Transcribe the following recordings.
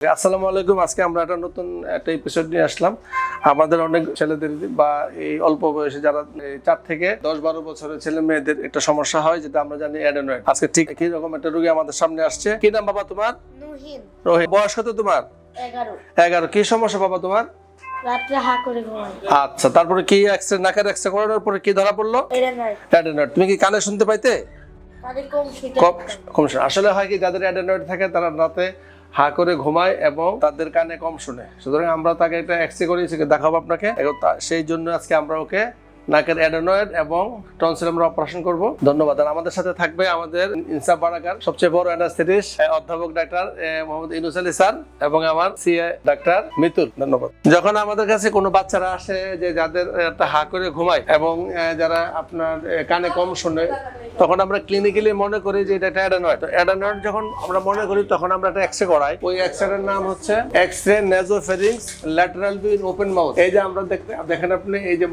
আসসালামু আলাইকুম। আজকে আমরা একটা নতুন একটা এপিসোড নিয়ে আসলাম। আমাদের অনেক ছেলেদের বা এই অল্প বয়সে যারা চার থেকে দশ বারো বছরের ছেলে মেয়েদের একটা সমস্যা হয় যেটা আমরা জানি অ্যাডেনয়েড আজকে ঠিক একই রকম একটা রোগী আমাদের সামনে আসছে। কি নাম বাবা তোমার? রোহিত বয়স কত তোমার? এগারো। কি সমস্যা বাবা তোমার? আচ্ছা তারপরে কি এক্সরে নাকের এক্সরে করানোর পরে কি ধরা পড়ল? অ্যাডেনয়েড তুমি কি কানে শুনতে পাইতে? কম আসলে হয় কি যাদের অ্যাডেনয়েড থাকে তারা রাতে হা করে ঘুমায় এবং তাদের কানে কম শুনে। সুতরাং আমরা তাকে একটা এক্সরে করিয়েছি, দেখাবো আপনাকে। সেই জন্য আজকে আমরা ওকে নাকের অ্যাডেনয়েড এবং টনসিল আমরা অপারেশন করব। ধন্যবাদ। আর আমাদের সাথে থাকবে আমাদের ইনসাফ বারাকার সবচেয়ে বড় অ্যানাস্থেটিস্ট অধ্যাপক ডাক্তার মোহাম্মদ ইনুস আলী স্যার এবং আমার সিএ ডাক্তার মিতুল। ধন্যবাদ। যখন আমাদের কাছে কোনো বাচ্চারা আসে যে যাদের একটা হা করে ঘুমায় এবং যারা আপনার কানে কম শুনে, তখন আমরা ক্লিনিক্যালি মনে করি যে এটা একটা অ্যাডেনয়েড। তো যখন আমরা মনে করি, তখন আমরা একটা এক্সরে করাই। ওই এক্সরের নাম হচ্ছে এক্সরে নেজোফেরিংস ল্যাটারাল বিন ওপেন মাউথ এই যে আমরা দেখতে, দেখেন আপনি, এই যে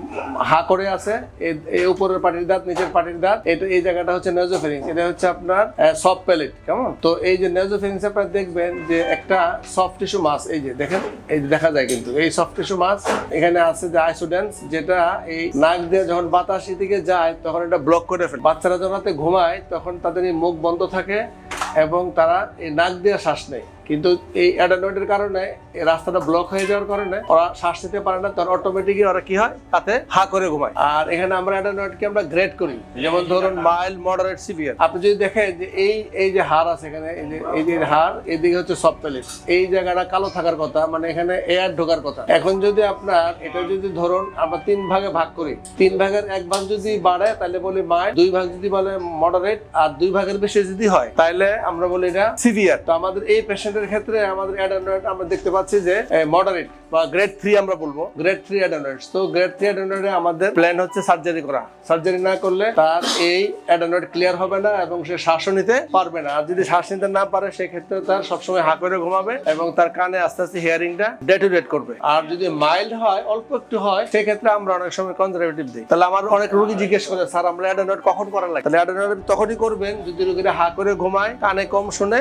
হা করে আছে, এই- উপরের পাটির দাঁত, নিচের পাটির দাঁত, এটা, এই জায়গাটা হচ্ছে নেজোফেরিংস এটা হচ্ছে আপনার সফট প্যালেট কেমন? তো এই যে নেজোফেরিংস আপনারা দেখবেন যে একটা সফট টিস্যু মাস এই যে দেখেন, এই দেখা যায় কিন্তু, এই সফট টিস্যু মাস এখানে আছে যে আইসোডেন্স যেটা এই নাক দিয়ে যখন বাতাস এদিকে যায়, তখন এটা ব্লক করে ফেলে। বাচ্চারা যখন ঘুমায়, তখন তাদের এই মুখ বন্ধ থাকে এবং তারা এই নাক দিয়ে শ্বাস নেয়। কিন্তু এই অ্যাডানয়েডের কারণে রাস্তাটা ব্লক হয়ে যাওয়ার কারণে ওরা শ্বাস নিতে পারে না তখন অটোমেটিকই ওরা কি হয়? তাতে হা করে ঘুমায়। আর এখানে আমরা অ্যাডানয়েডকে আমরা গ্রেড করি। যেমন ধরুন মাইল্ড মডারেট সিভিয়ার আপনি যদি দেখেন যে এই এই যে হার আছে এখানে, এই যে হাড়, এদিকে হচ্ছে সফটওয়্যার এই জায়গাটা কালো থাকার কথা মানে এখানে এয়ার ঢোকার কথা। এখন যদি আপনার, এটা যদি ধরুন আমরা তিন ভাগে ভাগ করি। তিন ভাগের এক ভাগ যদি বাড়ে, তাহলে বলি মাইল্ড দুই ভাগ যদি বলে মডারেট আর দুই ভাগের বেশি যদি হয়, তাহলে আমরা বলি এটা সিভিয়ার তো আমাদের এই পেশেন্টের ক্ষেত্রে আমাদের অ্যাডানয়েড আমরা দেখতে পাচ্ছি যে মডারেট বা গ্রেড থ্রি আমরা বলব। গ্রেড থ্রি অ্যাডানয়েড তো গ্রেড থ্রি অ্যাডানয়েডে আমাদের প্ল্যান হচ্ছে সার্জারি করা। সার্জারি না করলে তার এই অ্যাডানয়েড ক্লিয়ার হবে না এবং সে শ্বাসও নিতে পারবে না। আর যদি শ্বাস নিতে না পারে, সেক্ষেত্রে তার সবসময় হা করে ঘুমাবে এবং তার কানে আস্তে আস্তে হিয়ারিংটা ডেটোরেট করবে। আর যদি মাইল্ড হয়, অল্প একটু হয়, সেক্ষেত্রে আমরা অনেক সময় কনজারভেটিভ দিই। তাহলে আমার অনেক রোগী জিজ্ঞেস করে, স্যার, আমরা অ্যাডানয়েড কখন করা লাগে? তাহলে অ্যাডানয়েড তখনই করবেন যদি রোগীরা হা করে ঘুমায়, কানে কম শুনে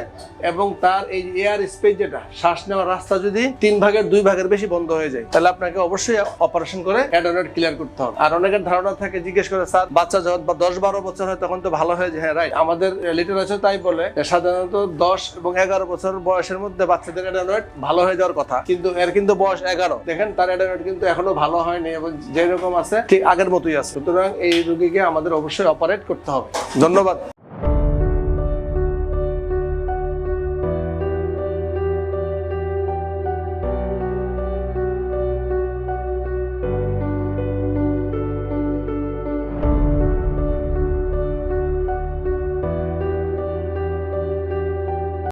এবং তার এই এয়ার স্পেস যেটা, শ্বাস নেওয়ার রাস্তা যদি তিন ভাগের, দুই ভাগের বেশি বন্ধ হয়ে যায়, তাহলে আপনাকে অবশ্যই অপারেশন করে অ্যাডানয়েড ক্লিয়ার করতে হবে। আর অনেকের ধারণা থাকে, জিজ্ঞেস করে, স্যার, বাচ্চা যখন বা দশ বারো বছর হয়, তখন তো ভালো হয়ে যায়। হ্যাঁ রাইট আমাদের লিটারেচার তাই বলে সাধারণত দশ এবং এগারো বছর বয়সের মধ্যে বাচ্চাদের অ্যাডানয়েড ভালো হয়ে যাওয়ার কথা। কিন্তু এর কিন্তু বয়স এগারো। দেখেন, তার অ্যাডানয়েড কিন্তু এখনও ভালো হয়নি এবং যেরকম আছে, ঠিক আগের মতোই আছে। সুতরাং এই রোগীকে আমাদের অবশ্যই অপারেট করতে হবে। ধন্যবাদ।